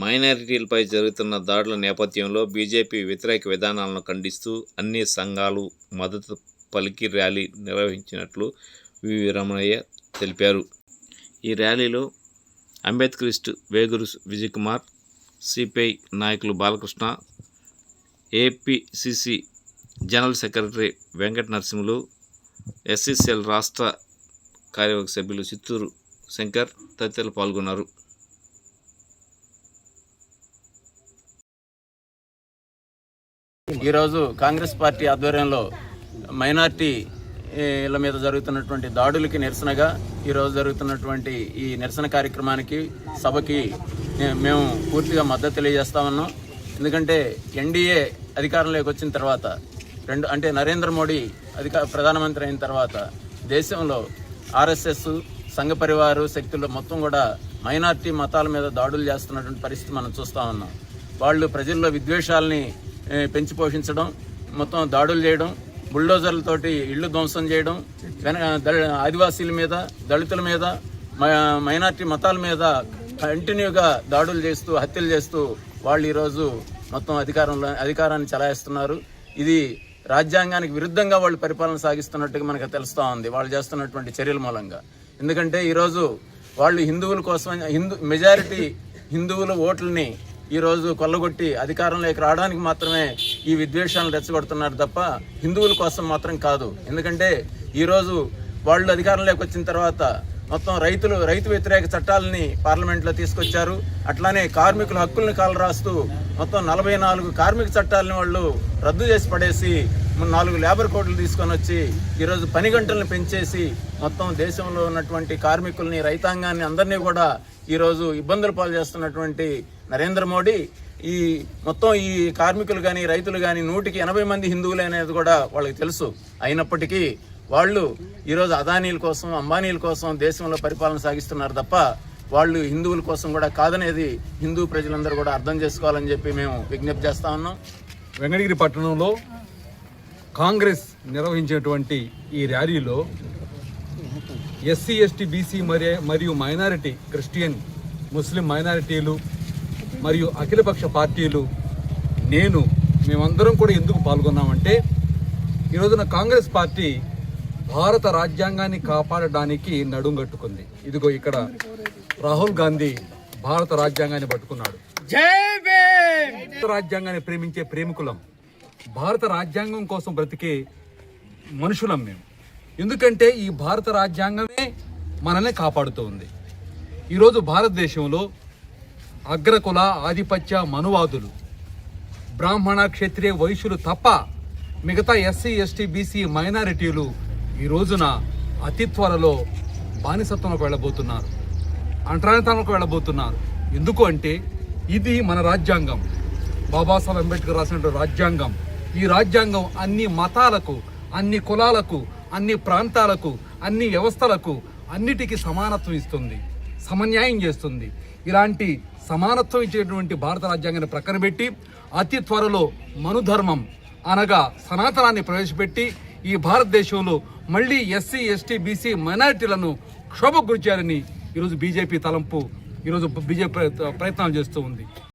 మైనారిటీలపై జరుగుతున్న దాడుల నేపథ్యంలో బీజేపీ వ్యతిరేక విధానాలను ఖండిస్తూ అన్ని సంఘాలు మద్దతు పలికి ర్యాలీ నిర్వహించినట్లు వివి రమణయ్య తెలిపారు. ఈ ర్యాలీలో అంబేద్కరిస్ట్ వేగురు విజయకుమార్ సిపిఐ నాయకులు Balakrishna APCC general secretary Venkata Narasimhulu SCCL రాష్ట్ర కార్యవర్గ సభ్యులు చిత్తూరు శంకర్ తదితరులు పాల్గొన్నారు. ఈరోజు కాంగ్రెస్ పార్టీ ఆధ్వర్యంలో మైనార్టీ ఇళ్ళ మీద జరుగుతున్నటువంటి దాడులకి నిరసనగా ఈరోజు జరుగుతున్నటువంటి ఈ నిరసన కార్యక్రమానికి సభకి మేము పూర్తిగా మద్దతు తెలియజేస్తా ఉన్నాం. ఎందుకంటే ఎన్డీఏ అధికారంలోకి వచ్చిన తర్వాత రెండు అంటే నరేంద్ర మోడీ అధిక ప్రధానమంత్రి అయిన తర్వాత దేశంలో ఆర్ఎస్ఎస్ సంఘ పరివారు శక్తులు మొత్తం కూడా మైనార్టీ మతాల మీద దాడులు చేస్తున్నటువంటి పరిస్థితి మనం చూస్తూ ఉన్నాం. వాళ్ళు ప్రజల్లో విద్వేషాలని పెంచి పోషించడం మొత్తం దాడులు చేయడం బుల్డోజర్లతోటి ఇళ్ళు ధ్వంసం చేయడం వెనక ఆదివాసీల మీద దళితుల మీద మ- మైనార్టీ మతాల మీద కంటిన్యూగా దాడులు చేస్తూ హత్యలు చేస్తూ వాళ్ళు ఈరోజు మొత్తం అధికారంలో అధికారాన్ని చలాయిస్తున్నారు. ఇది రాజ్యాంగానికి విరుద్ధంగా వాళ్ళు పరిపాలన సాగిస్తున్నట్టుగా మనకు తెలుస్తూ ఉంది వాళ్ళు చేస్తున్నటువంటి చర్యల మూలంగా. ఎందుకంటే ఈరోజు వాళ్ళు హిందువుల కోసం హిందూ మెజారిటీ హిందువుల ఓట్లని ఈరోజు కొల్లగొట్టి అధికారంలోకి రావడానికి మాత్రమే ఈ విద్వేషాలను రెచ్చగొడుతున్నారు తప్ప హిందువుల కోసం మాత్రం కాదు. ఎందుకంటే ఈరోజు వాళ్ళు అధికారంలోకి వచ్చిన తర్వాత మొత్తం రైతులు రైతు వ్యతిరేక చట్టాలని పార్లమెంట్లో తీసుకొచ్చారు. అట్లానే కార్మికుల హక్కులను కాలరాస్తూ మొత్తం నలభై నాలుగు కార్మిక చట్టాలని వాళ్ళు రద్దు చేసి పడేసి నాలుగు లేబర్ కోడ్లు తీసుకొని వచ్చి ఈరోజు పని గంటలను పెంచేసి మొత్తం దేశంలో ఉన్నటువంటి కార్మికుల్ని రైతాంగాన్ని అందరినీ కూడా ఈరోజు ఇబ్బందులు పాలు చేస్తున్నటువంటి నరేంద్ర మోడీ ఈ మొత్తం ఈ కార్మికులు కానీ రైతులు కానీ నూటికి ఎనభై మంది హిందువులు అనేది కూడా వాళ్ళకి తెలుసు. అయినప్పటికీ వాళ్ళు ఈరోజు అదానీల కోసం అంబానీల కోసం దేశంలో పరిపాలన సాగిస్తున్నారు తప్ప వాళ్ళు హిందువుల కోసం కూడా కాదనేది హిందూ ప్రజలందరూ కూడా అర్థం చేసుకోవాలని చెప్పి మేము విజ్ఞప్తి చేస్తా ఉన్నాం. వెంకటగిరి పట్టణంలో కాంగ్రెస్ నిర్వహించేటువంటి ఈ ర్యాలీలో ఎస్సీ ఎస్టీ బీసీ మరియు మరియు మైనారిటీ క్రిస్టియన్ ముస్లిం మైనారిటీలు మరియు అఖిలపక్ష పార్టీలు నేను మేమందరం కూడా ఎందుకు పాల్గొన్నామంటే ఈ రోజున కాంగ్రెస్ పార్టీ భారత రాజ్యాంగాన్ని కాపాడడానికి నడుం కట్టుకుంది. ఇదిగో ఇక్కడ రాహుల్ గాంధీ భారత రాజ్యాంగాన్ని పట్టుకున్నాడు. రాజ్యాంగాన్ని ప్రేమించే ప్రేమికులం. భారత రాజ్యాంగం కోసం బ్రతికే మనుషులం మేము. ఎందుకంటే ఈ భారత రాజ్యాంగమే మనల్ని కాపాడుతోంది. ఈరోజు భారతదేశంలో అగ్రకుల ఆధిపత్య మనువాదులు బ్రాహ్మణ క్షత్రియ వైశ్యులు తప్ప మిగతా ఎస్సీ ఎస్టీ బీసీ మైనారిటీలు ఈ రోజున అతి త్వరలో బానిసత్వంలోకి వెళ్ళబోతున్నారు. అంటరానితనంలోకి వెళ్ళబోతున్నారు. ఎందుకు అంటే ఇది మన రాజ్యాంగం. బాబాసాహెబ్ అంబేద్కర్ రాసినటువంటి రాజ్యాంగం. ఈ రాజ్యాంగం అన్ని మతాలకు అన్ని కులాలకు అన్ని ప్రాంతాలకు అన్ని వ్యవస్థలకు అన్నిటికీ సమానత్వం ఇస్తుంది సమన్యాయం చేస్తుంది. ఇలాంటి సమానత్వం ఇచ్చేటువంటి భారత రాజ్యాంగాన్ని ప్రక్కన పెట్టి అతి త్వరలో మనుధర్మం అనగా సనాతనాన్ని ప్రవేశపెట్టి ఈ భారతదేశంలో మళ్ళీ ఎస్సీ ఎస్టీ బీసీ మైనారిటీలను క్షోభకు గురిచారని ఈరోజు బీజేపీ తలంపు ఈరోజు బీజేపీ ప్రయత్నాలు చేస్తూ ఉంది.